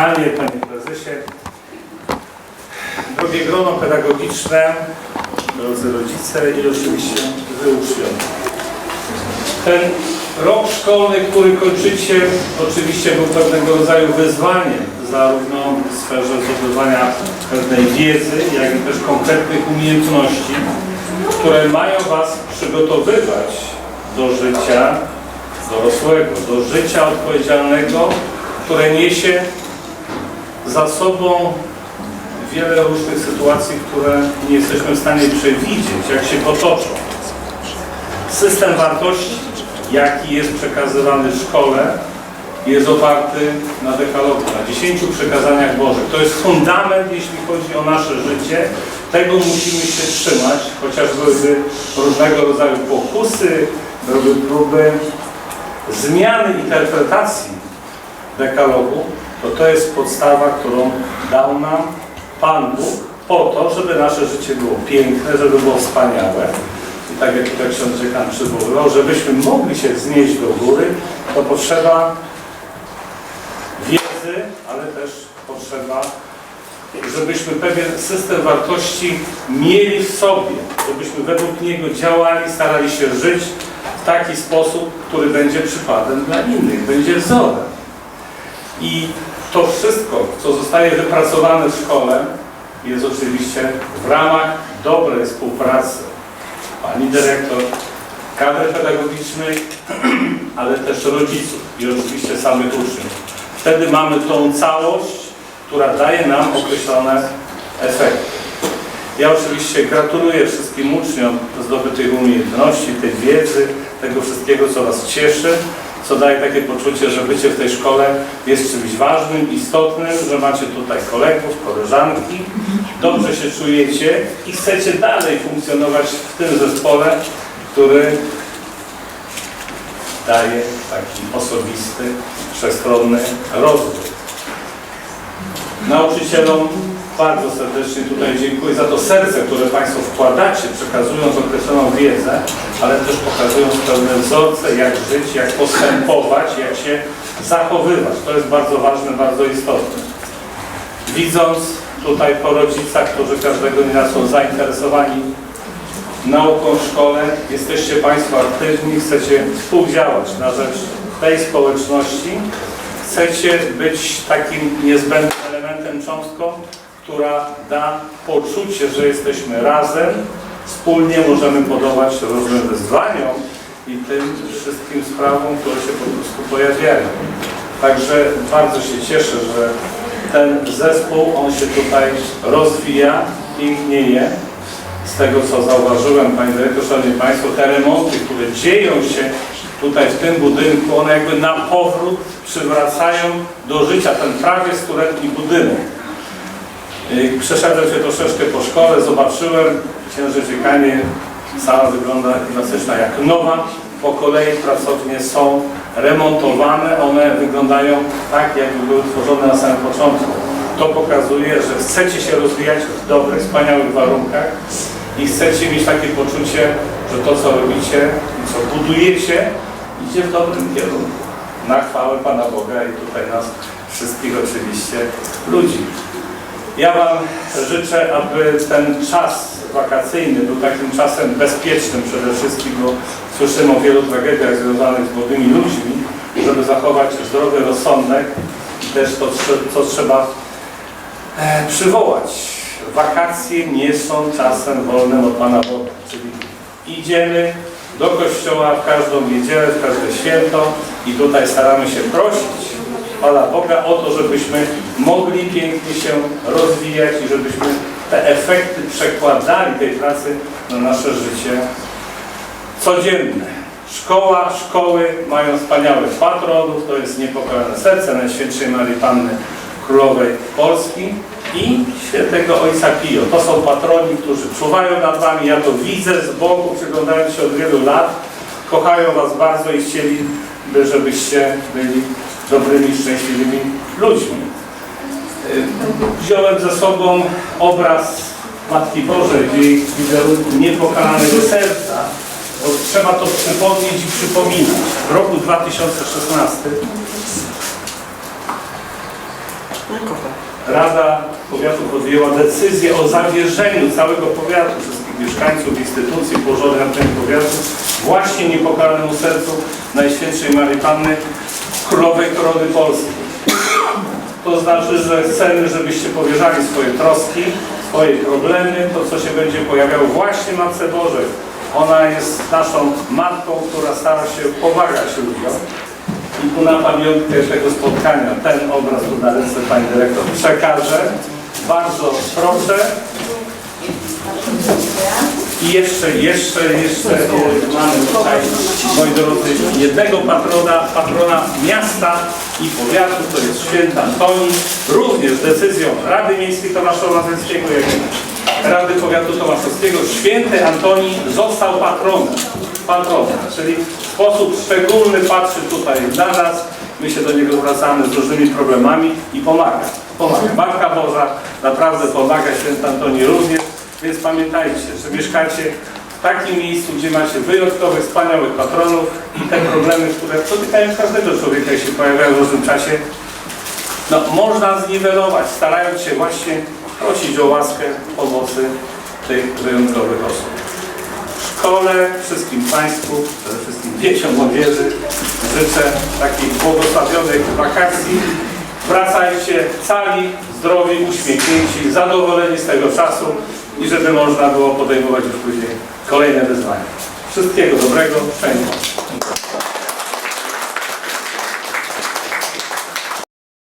Panie, Prezesie, drogie grono pedagogiczne, drodzy rodzice i oczywiście Wy uczniowie. Ten rok szkolny, który kończycie, oczywiście był pewnego rodzaju wyzwaniem, zarówno w sferze zdobywania pewnej wiedzy, jak i też konkretnych umiejętności, które mają Was przygotowywać do życia dorosłego, do życia odpowiedzialnego, które niesie za sobą wiele różnych sytuacji, które nie jesteśmy w stanie przewidzieć, jak się potoczą. System wartości, jaki jest przekazywany w szkole, jest oparty na dekalogu, na dziesięciu przekazaniach Bożych. To jest fundament, jeśli chodzi o nasze życie. Tego musimy się trzymać, chociaż byłyby różnego rodzaju pokusy, były próby zmiany interpretacji dekalogu, to to jest podstawa, którą dał nam Pan Bóg po to, żeby nasze życie było piękne, żeby było wspaniałe. I tak jak tutaj ksiądz dziekan przywoływał, żebyśmy mogli się wznieść do góry, to potrzeba wiedzy, ale też potrzeba, żebyśmy pewien system wartości mieli w sobie, żebyśmy według niego działali, starali się żyć w taki sposób, który będzie przykładem dla innych, będzie wzorem. I to wszystko, co zostaje wypracowane w szkole, jest oczywiście w ramach dobrej współpracy pani dyrektor, kadry pedagogicznej, ale też rodziców i oczywiście samych uczniów. Wtedy mamy tą całość, która daje nam określone efekty. Ja oczywiście gratuluję wszystkim uczniom zdobytych umiejętności, tej wiedzy, tego wszystkiego, co Was cieszy, co daje takie poczucie, że bycie w tej szkole jest czymś ważnym, istotnym, że macie tutaj kolegów, koleżanki, dobrze się czujecie i chcecie dalej funkcjonować w tym zespole, który daje taki osobisty, wszechstronny rozwój. Nauczycielom bardzo serdecznie tutaj dziękuję za to serce, które Państwo wkładacie, przekazując określoną wiedzę, ale też pokazując pewne wzorce, jak żyć, jak postępować, jak się zachowywać. To jest bardzo ważne, bardzo istotne. Widząc tutaj po rodzicach, którzy każdego dnia są zainteresowani nauką w szkole, jesteście Państwo aktywni, chcecie współdziałać na rzecz tej społeczności, chcecie być takim niezbędnym elementem, cząstką, która da poczucie, że jesteśmy razem, wspólnie możemy podołać różnym wyzwaniom i tym wszystkim sprawom, które się po prostu pojawiają. Także bardzo się cieszę, że ten zespół, on się tutaj rozwija, pięknieje. Z tego, co zauważyłem, Pani Dyrektor, Szanowni Państwo, te remonty, które dzieją się tutaj w tym budynku, one jakby na powrót przywracają do życia ten prawie stuletni budynek. Y, Przeszedłem się troszeczkę po szkole, zobaczyłem, księże dziekanie, sala wygląda klasyczna jak nowa. Po kolei pracownie są remontowane, one wyglądają tak, jakby były tworzone na samym początku. To pokazuje, że chcecie się rozwijać w dobrych, wspaniałych warunkach i chcecie mieć takie poczucie, że to, co robicie i co budujecie, idzie w dobrym kierunku. Na chwałę Pana Boga i tutaj nas wszystkich oczywiście ludzi. Ja Wam życzę, aby ten czas wakacyjny był takim czasem bezpiecznym przede wszystkim, bo słyszymy o wielu tragediach związanych z młodymi ludźmi, żeby zachować zdrowy rozsądek i też to, co trzeba e, przywołać. Wakacje nie są czasem wolnym od Pana Boga, czyli idziemy do kościoła w każdą niedzielę, w każde święto i tutaj staramy się prosić Pana Boga o to, żebyśmy mogli pięknie się rozwijać i żebyśmy te efekty przekładali tej pracy na nasze życie codzienne. Szkoła, szkoły mają wspaniałych patronów, to jest Niepokalane Serce Najświętszej Marii Panny Królowej Polski i świętego Ojca Pio. To są patroni, którzy czuwają nad Wami, ja to widzę z boku, przyglądając się od wielu lat. Kochają Was bardzo i chcieliby, żebyście byli dobrymi, szczęśliwymi ludźmi. Y, Wziąłem ze sobą obraz Matki Bożej, w jej wizerunku niepokalanego serca, bo trzeba to przypomnieć i przypominać. W roku 2016 Rada Powiatu podjęła decyzję o zawierzeniu całego powiatu, wszystkich mieszkańców, instytucji położonych na terenie powiatu właśnie niepokalanemu sercu Najświętszej Marii Panny Królowej Korony Polskiej. To znaczy, że chcemy, żebyście powierzali swoje troski, swoje problemy, to co się będzie pojawiało właśnie Matce Bożej. Ona jest naszą matką, która stara się pomagać ludziom. I tu na pamiątkę tego spotkania ten obraz tu na ręce Pani Dyrektor przekażę. Bardzo proszę. I jeszcze, jeszcze, jeszcze e, mamy tutaj, moi drodzy, jednego patrona, patrona miasta i powiatu, to jest święty Antoni. Również decyzją Rady Miejskiej Tomaszowa Mazowieckiego, jak Rady Powiatu Tomaszowskiego, święty Antoni został patronem. Patronem, czyli w sposób szczególny patrzy tutaj na nas. My się do niego zwracamy z różnymi problemami i pomaga. Pomaga. Matka Boża naprawdę pomaga, święty Antoni również. Więc pamiętajcie, że mieszkacie w takim miejscu, gdzie macie wyjątkowych, wspaniałych patronów i te problemy, które dotykają każdego człowieka i się pojawiają w różnym czasie, no, można zniwelować, starając się właśnie prosić o łaskę pomocy tych wyjątkowych osób. W szkole, wszystkim Państwu, przede wszystkim dzieciom, młodzieży życzę takich błogosławionych wakacji. Wracajcie cali, zdrowi, uśmiechnięci, zadowoleni z tego czasu i żeby można było podejmować już później kolejne wyzwania. Wszystkiego dobrego, szczęścia.